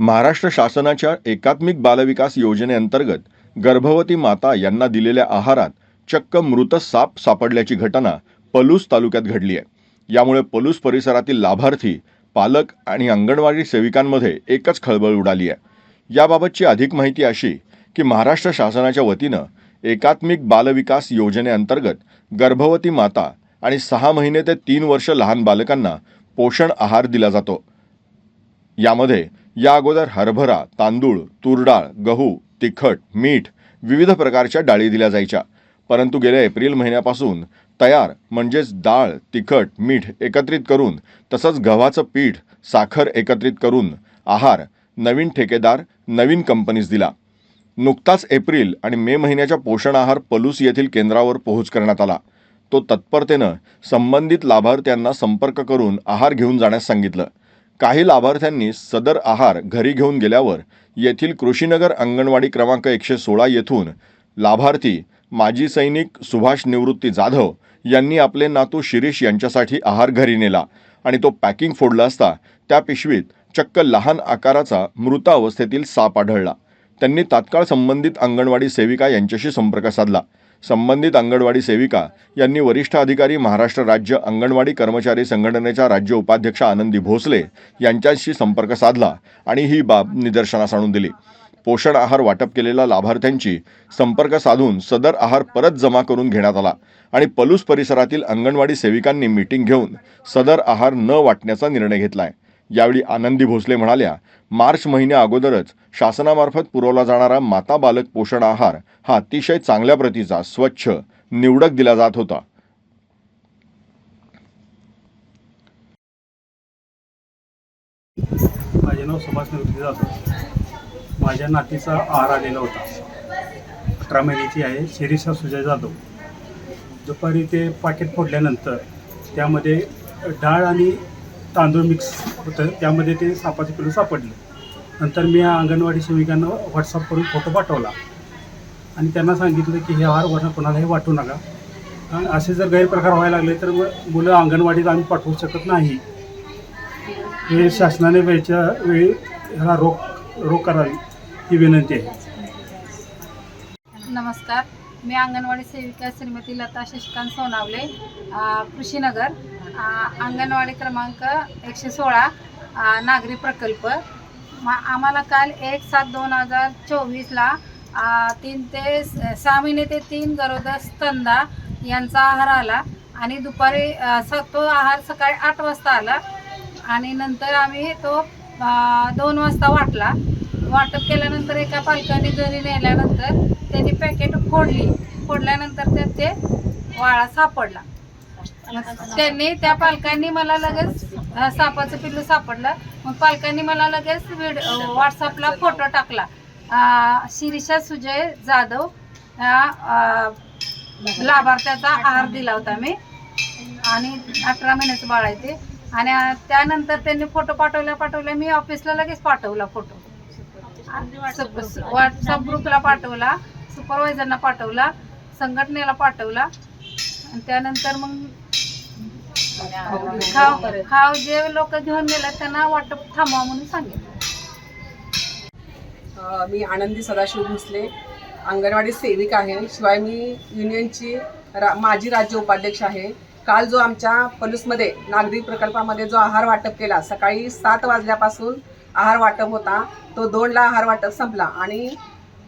महाराष्ट्र शासनाच्या एकात्मिक बालविकास योजनेअंतर्गत गर्भवती माता यांना दिलेल्या आहारात चक्क मृत साप सापडल्याची घटना पलूस तालुक्यात घडली आहे. यामुळे पलूस परिसरातील लाभार्थी पालक आणि अंगणवाडी सेविकांमध्ये एकच खळबळ उडाली आहे. याबाबतची अधिक माहिती अशी की महाराष्ट्र शासनाच्या वतीनं एकात्मिक बालविकास योजनेअंतर्गत गर्भवती माता आणि सहा महिने ते तीन वर्ष लहान बालकांना पोषण आहार दिला जातो. यामध्ये या अगोदर हरभरा तांदूळ तूरडाळ गहू तिखट मीठ विविध प्रकारच्या डाळी दिल्या जायच्या. परंतु गेल्या एप्रिल महिन्यापासून तयार म्हणजेच डाळ तिखट मीठ एकत्रित करून तसंच गव्हाचं पीठ साखर एकत्रित करून आहार नवीन ठेकेदार नवीन कंपनीज दिला. नुकताच एप्रिल आणि मे महिन्याच्या पोषण आहार पलूस येथील केंद्रावर पोहोच करण्यात आला. तो तत्परतेनं संबंधित लाभार्थ्यांना संपर्क करून आहार घेऊन जाण्यास सांगितलं. काही लाभार्थ्यांनी सदर आहार घरी घेऊन गेल्यावर येथील कृषीनगर अंगणवाडी क्रमांक एकशे सोळा येथून लाभार्थी माजी सैनिक सुभाष निवृत्ती जाधव यांनी आपले नातू शिरीष यांच्यासाठी आहार घरी नेला आणि तो पॅकिंग फोडला असता त्या पिशवीत चक्क लहान आकाराचा मृत अवस्थेतील साप आढळला. त्यांनी तात्काळ संबंधित अंगणवाडी सेविका यांच्याशी संपर्क साधला. संबंधित अंगणवाडी सेविका यांनी वरिष्ठ अधिकारी महाराष्ट्र राज्य अंगणवाडी कर्मचारी संघटनेच्या राज्य उपाध्यक्ष आनंदी भोसले यांच्याशी संपर्क साधला आणि ही बाब निदर्शनास आणून दिली. पोषण आहार वाटप केलेल्या लाभार्थ्यांची संपर्क साधून सदर आहार परत जमा करून घेण्यात आला आणि पलूस परिसरातील अंगणवाडी सेविकांनी मीटिंग घेऊन सदर आहार न वाटण्याचा निर्णय घेतलाय. यावेळी आनंदी भोसले म्हणाल्या मार्च महिन्या अगोदरच शासनामार्फत पुरवला जाणारा माता बालक पोषण आहार हा अतिशय चांगल्या प्रतीचा स्वच्छ निवडक दिला जात होता. माझे नाव सुभाष निवृत्ती जाधव. माझ्या नातीचा आहार आलेला होता. अठरा महिन्याची आहे शिरीषा सुजय जाधव. दुपारी ते पाकिट फोडल्यानंतर त्यामध्ये डाळ आणि तांदूळ मिक्स होतं. त्यामध्ये ते सापाचे पिलू सापडले. नंतर मी या अंगणवाडी सेविकांना व्हॉट्सअप करून फोटो पाठवला. आणि त्यांना सांगितलं की हे हार वर्ण कोणालाही वाटू नका. आणि असे जर गैरप्रकार व्हायला लागले तर मग मुलं अंगणवाडीत आम्ही पाठवू शकत नाही. हे शासनाने वेळच्या वेळी ह्याला रोख रोख करावी ही विनंती आहे. नमस्कार. मी अंगणवाडी सेविका श्रीमती लता शशिकांत सोनावले कृषीनगर. अंगणवाडी क्रमांक एकशे सोळा नागरी प्रकल्प. मा आम्हाला काल एक सात दोन हजार चोवीसला तीन ते सहा महिने ते तीन गरोदर स्तंदा यांचा आहार आला आणि दुपारी स तो आहार सकाळी आठ वाजता आला आणि नंतर आम्ही तो दोन वाजता वाटला. वाटप केल्यानंतर एका पालकाने घरी नेल्यानंतर त्यांनी पॅकेट फोडली. फोडल्यानंतर त्यात ते वाळा सापडला. त्यांनी त्या पालकांनी मला लगेच सापाचं पिल्लू सापडलं. मग पालकांनी मला लगेच व्हिडिओ व्हॉट्सअपला फोटो टाकला. शिरीषा सुजय जाधव या लाभार्थ्याचा आहार दिला होता मी. आणि अठरा महिन्याचं बाळ आहे ते. आणि त्यानंतर त्यांनी फोटो पाठवल्या पाठवल्या मी ऑफिसला लगेच पाठवला फोटो. व्हॉट्सअप ग्रुपला पाठवला सुपरवायझरना पाठवला संघटनेला पाठवला. आणि त्यानंतर मग खाव खाव जे लोक घेऊन गेले त्यांना वाटप थांबवा म्हणून सांगितलं. मी आनंदी सदाशिव भोसले अंगणवाडी सेविका आहे. शिवाय मी युनियनची रा माजी राज्य उपाध्यक्ष आहे. काल जो आमच्या पलूसमध्ये नागरी प्रकल्पामध्ये जो आहार वाटप केला सकाळी सात वाजल्यापासून आहार वाटप होता. तो दोनला आहार वाटप संपला आणि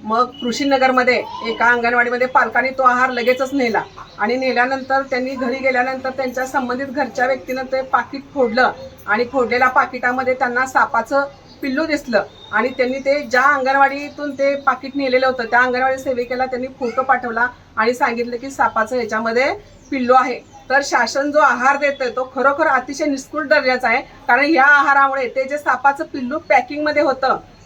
मग कृषीनगरमध्ये एका अंगणवाडीमध्ये पालकांनी तो आहार लगेचच नेला. आणि नेल्यानंतर त्यांनी घरी गेल्यानंतर त्यांच्या संबंधित घरच्या व्यक्तीनं ते पाकिट फोडलं. आणि फोडलेल्या पाकिटामध्ये त्यांना सापाचं पिल्लू दिसलं. आणि त्यांनी ते ज्या अंगणवाडीतून ते पाकिट नेलेलं होतं त्या अंगणवाडी सेविकेला त्यांनी फोटो पाठवला आणि सांगितलं की सापाचं ह्याच्यामध्ये पिल्लू आहे. तर शासन जो आहार देतोय तो खरोखर अतिशय निष्कृत दर्जाचा आहे. कारण या आहारामुळे ते जे सापाचं पिल्लू पॅकिंगमध्ये होतं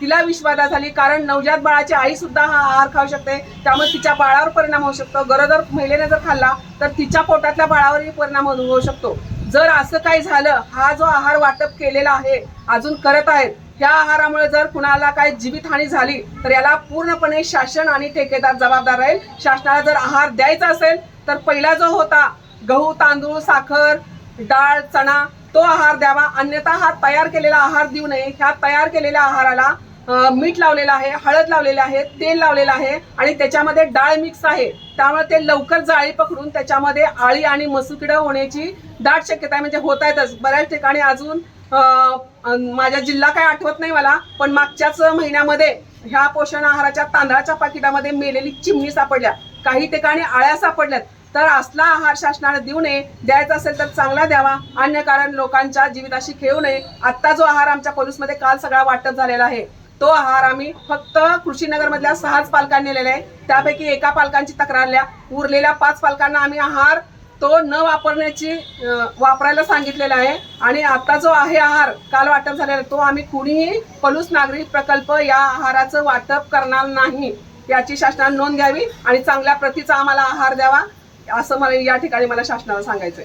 तिला विश्वादा झाली कारण नवजात बाळाची आई सुद्धा हा आहार खाऊ शकते. त्यामुळे तिच्या बाळावर परिणाम होऊ शकतो. गरोदर महिलेने जर खाल्ला तर तिच्या पोटातल्या बाळावरही परिणाम होऊ होऊ शकतो. जर असं काही झालं हा जो आहार वाटप केलेला आहे अजून करत आहेत ह्या आहारामुळे जर कुणाला काही जीवितहानी झाली तर याला पूर्णपणे शासन आणि ठेकेदार जबाबदार राहील. शासनाला जर आहार द्यायचा असेल तर पहिला जो होता गहू तांदूळ साखर डाळ चणा तो आहार द्यावा. अन्यथा हा तयार केलेला आहार देऊ नये. ह्या तयार केलेल्या आहाराला मीठ लावलेलं आहे हळद लावलेलं आहे तेल लावलेलं आहे आणि त्याच्यामध्ये डाळ मिक्स आहे. त्यामुळे ते लवकर जाळी पकडून त्याच्यामध्ये आळी आणि मसुकिडं होण्याची दाट शक्यता आहे. म्हणजे होत आहेतच बऱ्याच ठिकाणी अजून माझ्या जिल्हा काय आठवत नाही मला पण मागच्याच महिन्यामध्ये ह्या पोषण आहाराच्या तांदळाच्या पाकिटामध्ये मेलेली चिमणी सापडल्या. काही ठिकाणी आळ्या सापडल्यात. तर असला आहार शासनाने देऊ नये द्यायचा असेल तर चांगला द्यावा. अन्य कारण लोकांच्या जीविताशी खेळू नये. आत्ता जो आहार आमच्या पोलीसमध्ये काल सगळा वाटप झालेला आहे तो आहार आम्ही फक्त कृषीनगर मधल्या सहाच पालकांनी नेलेला आहे. त्यापैकी एका पालकांची तक्रारल्या उरलेल्या पाच पालकांना आम्ही आहार तो न वापरण्याची वापरायला सांगितलेला आहे. आणि आता जो आहे आहार काल वाटप झालेला तो आम्ही कुणीही पलूस नागरी प्रकल्प या आहाराचं वाटप करणार नाही. याची शासनाने नोंद घ्यावी आणि चांगल्या प्रतीचा आम्हाला आहार द्यावा. असं मला या ठिकाणी मला शासनाला सांगायचंय.